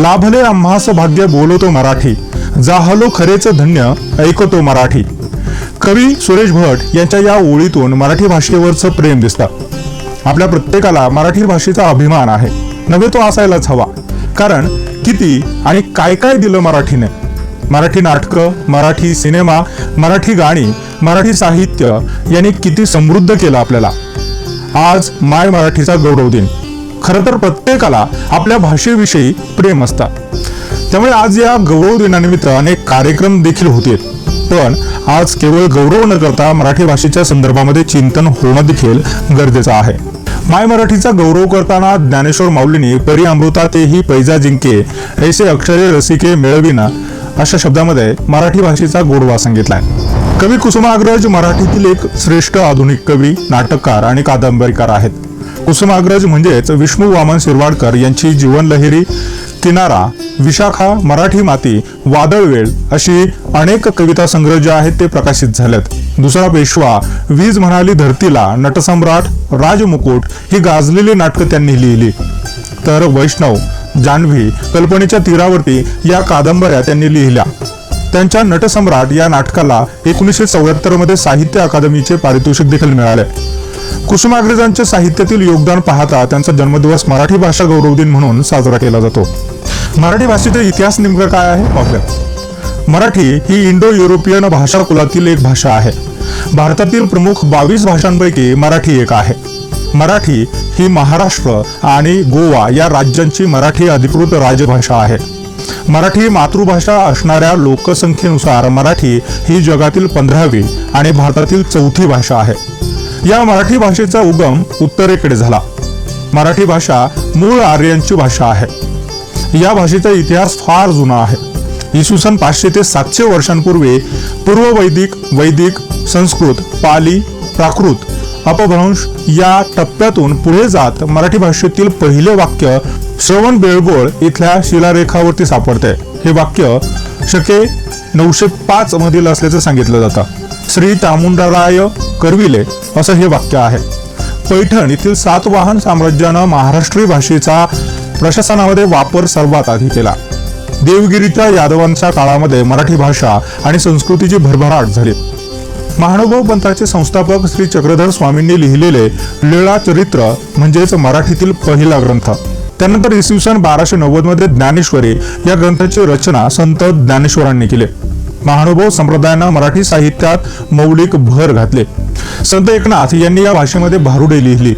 लाभले आम्हास भाग्य बोलतो मराठी. जाहलो खरेच धन्य ऐकतो मराठी. कवी सुरेश भट यांच्या या ओळीतून मराठी भाषेवरचं प्रेम दिसतं. आपल्या प्रत्येकाला मराठी भाषेचा अभिमान आहे. नव्हे तो असायलाच हवा. कारण किती आणि काय काय दिलं मराठीने. मराठी नाटकं मराठी सिनेमा मराठी गाणी मराठी साहित्य यांनी किती समृद्ध केलं आपल्याला. आज माय मराठीचा गौरव दिन. खरं तर प्रत्येकाला आपल्या भाषेविषयी प्रेम असतात. त्यामुळे आज या गौरव दिनानिमित्त अनेक कार्यक्रम देखील होते पण आज केवळ गौरव न करता मराठी भाषेच्या संदर्भामध्ये चिंतन होणं देखील गरजेचं आहे. माय मराठीचा गौरव करताना ज्ञानेश्वर माऊलींनी परी अमृता तेही पैजा जिंके ऐसे अक्षरे रसिके मिळविना अशा शब्दामध्ये मराठी भाषेचा गोडवा सांगितलाय. कवी कुसुमाग्रज मराठीतील एक श्रेष्ठ आधुनिक कवी नाटककार आणि कादंबरीकार आहेत. कुसुमाग्रज म्हणजेच विष्णू वामन शिरवाडकर यांची जीवनलहरी किनारा विशाखा मराठी माती वादळवेळ अशी अनेक कविता संग्रह जे आहेत ते प्रकाशित झालेत. दुसरा पेशवा वीज म्हणाली धरतीला नटसम्राट राजमुकुट ही गाजलेली नाटकं त्यांनी लिहिली. तर वैष्णव जान्हवी कल्पनेच्या तीरावरती या कादंबऱ्या त्यांनी लिहिल्या. त्यांच्या नटसम्राट या नाटकाला एकोणीसशे चौऱ्याहत्तरमध्ये साहित्य अकादमीचे पारितोषिक देखील मिळाले. कुसुमाग्रजांच्या साहित्यातील योगदान पाहता त्यांचा जन्मदिवस मराठी भाषा गौरव दिन म्हणून साजरा केला जातो. मराठी भाषेचा इतिहास नेमका काय आहे? पाहूया मराठी ही इंडो युरोपियन भाषा कुलातील एक भाषा आहे. भारतातील प्रमुख बावीस भाषांपैकी मराठी एक आहे. मराठी ही महाराष्ट्र आणि गोवा या राज्यांची मराठी अधिकृत राजभाषा आहे. मराठी मातृभाषा असणाऱ्या लोकसंख्येनुसार मराठी ही जगातील पंधरावी आणि भारतातील चौथी भाषा आहे. या मराठी भाषेचा उगम उत्तरेकडे झाला. मराठी भाषा मूळ आर्यांची भाषा आहे. या भाषेचा इतिहास फार जुना आहे. इसवी सन पाचशे ते सातशे वर्षांपूर्वी पूर्व वैदिक वैदिक संस्कृत पाली प्राकृत अपभ्रंश या टप्प्यातून पुढे जात मराठी भाषेतील पहिले वाक्य श्रवण बेळगोळ इथल्या शिलारेखावरती सापडते. हे वाक्य शके नऊशे पाच मधील असल्याचं सांगितलं जातं. श्री तामुंडराय करविले असं हे वाक्य आहे. पैठण येथील सातवाहन साम्राज्यानं महाराष्ट्रीय भाषेचा प्रशासनामध्ये वापर सर्वात आधी केला. देवगिरीच्या यादवांच्या काळामध्ये मराठी भाषा आणि संस्कृतीची भरभराट झाली. महानुभव पंथाचे संस्थापक श्री चक्रधर स्वामींनी लिहिलेले लीळा चरित्र म्हणजेच मराठीतील पहिला ग्रंथ. त्यानंतर इसवी सन बाराशे नव्वदमध्ये ज्ञानेश्वरी या ग्रंथाची रचना संत ज्ञानेश्वरांनी केली. महानुभव संप्रदायानं मराठी साहित्यात मौलिक भर घातले. संत एकनाथ यांनी या भाषेमध्ये भारुडे लिहिली.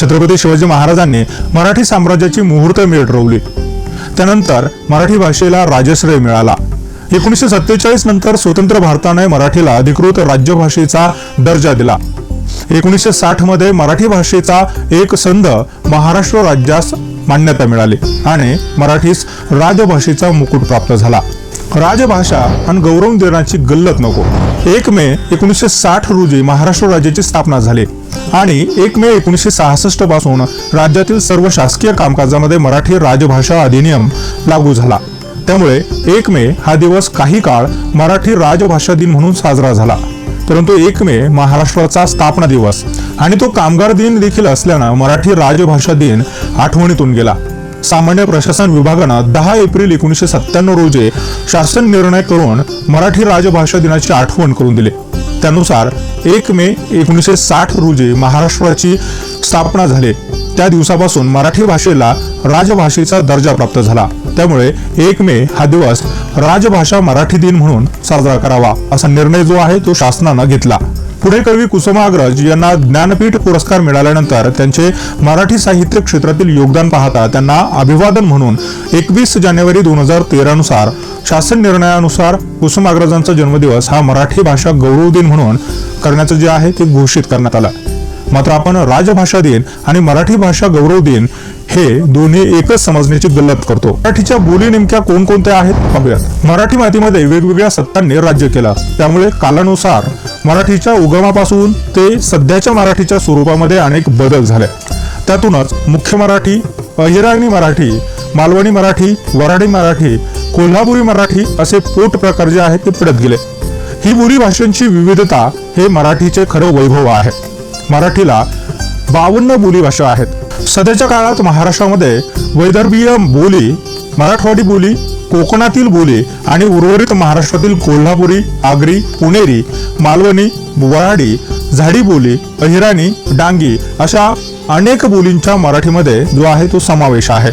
छत्रपती शिवाजी महाराजांनी मराठी साम्राज्याची मुहूर्त मिळवली. रोवली त्यानंतर मराठी भाषेला राजश्रय मिळाला. एकोणीसशे सत्तेचाळीस नंतर स्वतंत्र भारताने मराठीला अधिकृत राज्यभाषेचा दर्जा दिला. एकोणीसशे साठमध्ये मराठी भाषेचा एक संध महाराष्ट्र राज्यास मान्यता मिळाली आणि मराठीस राजभाषेचा मुकुट प्राप्त झाला. राजभाषा आणि गौरव देण्याची गल्लत नको. एक मे एकोणीसशे साठ रोजी महाराष्ट्र राज्याची स्थापना झाली आणि एक मे एकोणीसशे सहासष्टपासून राज्यातील सर्व शासकीय कामकाजामध्ये मराठी राजभाषा अधिनियम लागू झाला. त्यामुळे एक मे हा दिवस काही काळ मराठी राजभाषा दिन म्हणून साजरा झाला. परंतु एक मे महाराष्ट्राचा स्थापना दिवस आणि तो कामगार दिन देखील असल्यानं मराठी राजभाषा दिन आठवणीतून गेला. सामान्य प्रशासन विभागानं दहा एप्रिल एकोणीसशे सत्त्याण्णव रोजी शासन निर्णय करून मराठी राजभाषा दिनाची आठवण करून दिली. त्यानुसार एक मे एकोणीसशे साठ रोजी महाराष्ट्राची स्थापना झाली. त्या दिवसापासून मराठी भाषेला राजभाषेचा दर्जा प्राप्त झाला. त्यामुळे एक मे हा दिवस राजभाषा मराठी दिन म्हणून साजरा करावा असा निर्णय जो आहे तो शासनानं घेतला. पुढे कवी कुसुमाग्रज यांना ज्ञानपीठ पुरस्कार मिळाल्यानंतर त्यांचे मराठी साहित्य क्षेत्रातील योगदान पाहता त्यांना अभिवादन म्हणून एकवीस जानेवारी दोन हजार तेरानुसार शासन निर्णयानुसार कुसुमाग्रजांचा जन्मदिवस हा मराठी भाषा गौरव दिन म्हणून करण्याचं जे आहे ते घोषित करण्यात आलं. मात्र आपण राजभाषा दिन आणि मराठी भाषा गौरव दिन हे दोन्ही एकच समजण्याची गल्लत करतो. मराठीच्या बोली नेमक्या कोणकोणत्या आहेत? पाहूयात. मराठी मातीमध्ये वेगवेगळ्या सत्तांनी राज्य केला. त्यामुळे कालानुसार मराठीच्या उगमापासून ते सध्याच्या मराठीच्या स्वरूपामध्ये अनेक बदल झाले. त्यातूनच मुख्य मराठी अहिराणी मराठी मालवणी मराठी वराडी मराठी कोल्हापुरी मराठी असे पोट प्रकार जे आहेत ते पडत गेले. ही बोली भाषांची विविधता हे मराठीचे खरं वैभव आहे. मराठीला बावन्न बोली भाषा आहेत. सध्याच्या काळात महाराष्ट्रामध्ये वैदर्भीय बोली मराठवाडी बोली कोकणातील बोली आणि उर्वरित महाराष्ट्रातील कोल्हापुरी आगरी पुणेरी मालवणी वराडी झाडी बोली अहिराणी डांगी अशा अनेक बोलींच्या मराठीमध्ये जो आहे तो समावेश आहे.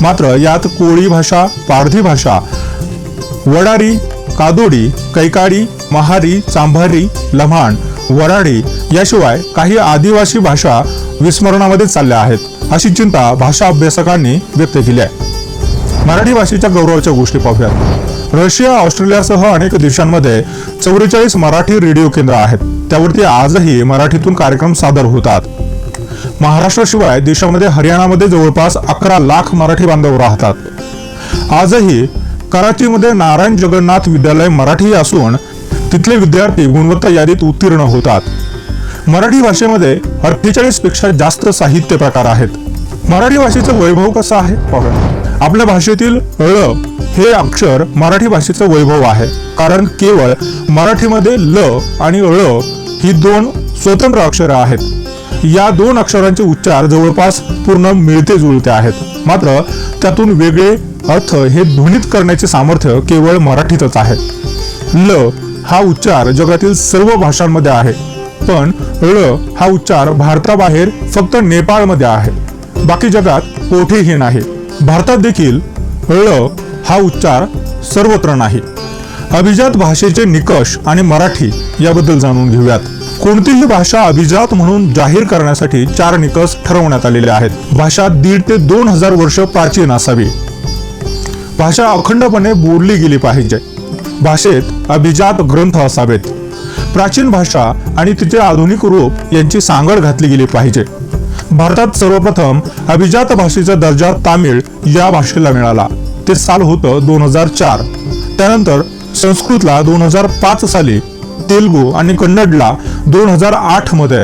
मात्र यात कोळी भाषा पारधी भाषा वडारी कादोडी कैकाडी महारी चांभारी लम्हाण वराडी याशिवाय काही आदिवासी भाषा विस्मरणामध्ये चालल्या आहेत अशी चिंता भाषा अभ्यासकांनी व्यक्त केली आहे. मराठी भाषेच्या गौरवाच्या गोष्टी पाहूयात. रशिया ऑस्ट्रेलियासह अनेक देशांमध्ये चौवेचाळीस मराठी रेडिओ केंद्र आहेत. त्यावरती आजही मराठीतून कार्यक्रम सादर होतात. महाराष्ट्राशिवाय देशामध्ये हरियाणामध्ये जवळपास अकरा लाख मराठी बांधव राहतात. आजही कराचीमध्ये नारायण जगन्नाथ विद्यालय मराठी असून तिथले विद्यार्थी गुणवत्ता यादीत उत्तीर्ण होतात. मराठी भाषेमध्ये अठ्ठेचाळीसपेक्षा जास्त साहित्य प्रकार आहेत. मराठी भाषेचं वैभव कसं आहे? पाहूया आपल्या भाषेतील ळ हे अक्षर मराठी भाषेचं वैभव आहे. कारण केवळ मराठीमध्ये ल आणि ळ ही दोन स्वतंत्र अक्षरं आहेत. या दोन अक्षरांचे उच्चार जवळपास पूर्ण मिळते जुळते आहेत. मात्र त्यातून वेगळे अर्थ हे ध्वनित करण्याचे सामर्थ्य केवळ मराठीतच आहे. ल हा उच्चार जगातील सर्व भाषांमध्ये आहे. पण ळ हा उच्चार भारताबाहेर फक्त नेपाळमध्ये आहे. बाकी जगात कोठेही नाही. भारतात देखील ळ हा उच्चार सर्वत्र नाही. अभिजात भाषेचे निकष आणि मराठी याबद्दल जाणून घेऊयात. कोणतीही भाषा अभिजात म्हणून जाहीर करण्यासाठी चार निकष ठरवण्यात आलेले आहेत. भाषा दीड ते दोन हजार वर्ष प्राचीन असावी. भाषा अखंडपणे बोलली गेली पाहिजे. भाषेत अभिजात ग्रंथ असावेत. प्राचीन भाषा आणि तिचे आधुनिक रूप यांची सांगड घातली गेली पाहिजे. भारतात सर्वप्रथम अभिजात भाषेचा दर्जा तामिळ या भाषेला मिळाला. ते साल होतं दोन हजार चार. त्यानंतर संस्कृतला दोन हजार पाच साली तेलुगू आणि कन्नडला दोन हजार आठमध्ये.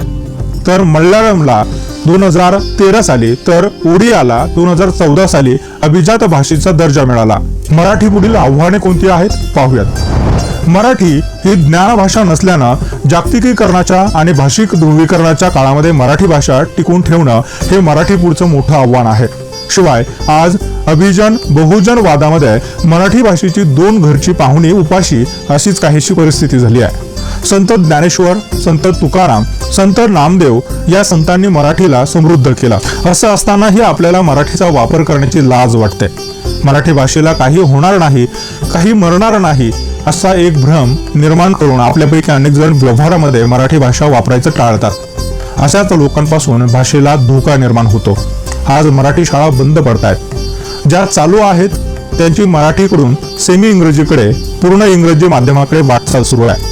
तर मल्याळमला दोन हजार तेरा साली तर ओडियाला दोन हजार चौदा साली अभिजात भाषेचा दर्जा मिळाला. मराठी पुढील आव्हाने कोणती आहेत? पाहूयात. मराठी ही ज्ञानभाषा नसल्यानं जागतिकीकरणाच्या आणि भाषिक ध्रुवीकरणाच्या काळामध्ये मराठी भाषा टिकून ठेवणं हे मराठी पुढचं मोठं आव्हान आहे. शिवाय आज अभिजन बहुजन वादामध्ये मराठी भाषेची दोन घरची पाहुणी उपाशी अशीच काहीशी परिस्थिती झाली आहे. संत ज्ञानेश्वर संत तुकाराम संत नामदेव या संतांनी मराठीला समृद्ध केला. असं असतानाही आपल्याला मराठीचा वापर करण्याची लाज वाटते. मराठी भाषेला काही होणार नाही काही मरणार नाही असा एक भ्रम निर्माण करून आपल्यापैकी अनेक जण व्यवहारामध्ये मराठी भाषा वापरायचं टाळतात. अशाच लोकांपासून भाषेला धोका निर्माण होतो. आज मराठी शाळा बंद पडतायत. ज्या चालू आहेत त्यांची मराठीकडून सेमी इंग्रजीकडे पूर्ण इंग्रजी माध्यमाकडे वाटचाल सुरू आहे.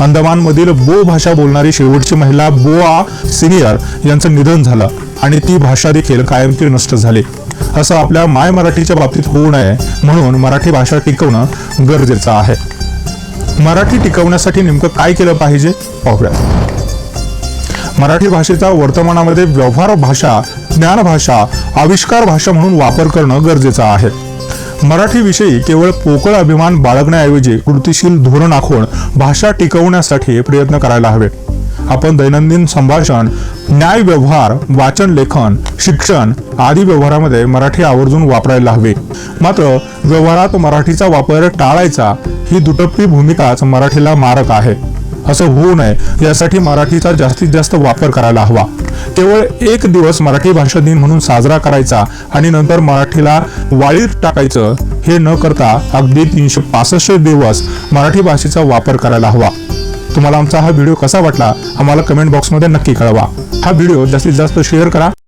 अंदमानमधील बो भाषा बोलणारी शेवटची महिला बोआ सिनियर यांचं निधन झालं आणि ती भाषा देखील कायमची नष्ट झाली. असं आपल्या माय मराठीच्या बाबतीत होऊ नये म्हणून मराठी भाषा टिकवणं गरजेचं आहे. मराठी टिकवण्यासाठी नेमकं काय केलं पाहिजे? पाहूया मराठी भाषेचा वर्तमानामध्ये व्यवहार भाषा ज्ञान भाषा आविष्कार भाषा म्हणून वापर करणं गरजेचं आहे. मराठीविषयी केवळ पोकळ अभिमान बाळगण्याऐवजी कृतीशील धोरण आखून भाषा टिकवण्यासाठी प्रयत्न करायला हवे. आपण दैनंदिन संभाषण न्याय व्यवहार वाचन लेखन शिक्षण आदी व्यवहारामध्ये मराठी आवर्जून वापरायला हवे. मात्र व्यवहारात मराठीचा वापर टाळायचा ही दुटप्पी भूमिकाच मराठीला मारक आहे. असं होऊ नये यासाठी मराठीचा जास्तीत जास्त वापर करायला हवा. केवळ एक दिवस मराठी भाषा दिन म्हणून साजरा करायचा आणि नंतर मराठीला वाळीत टाकायचं हे न करता अगदी तीनशे पासष्ट दिवस मराठी भाषेचा वापर करायला हवा. तुम्हाला आमचा हा व्हिडिओ कसा वाटला आम्हाला कमेंट बॉक्समध्ये नक्की कळवा. हा व्हिडिओ जास्तीत जास्त शेअर करा.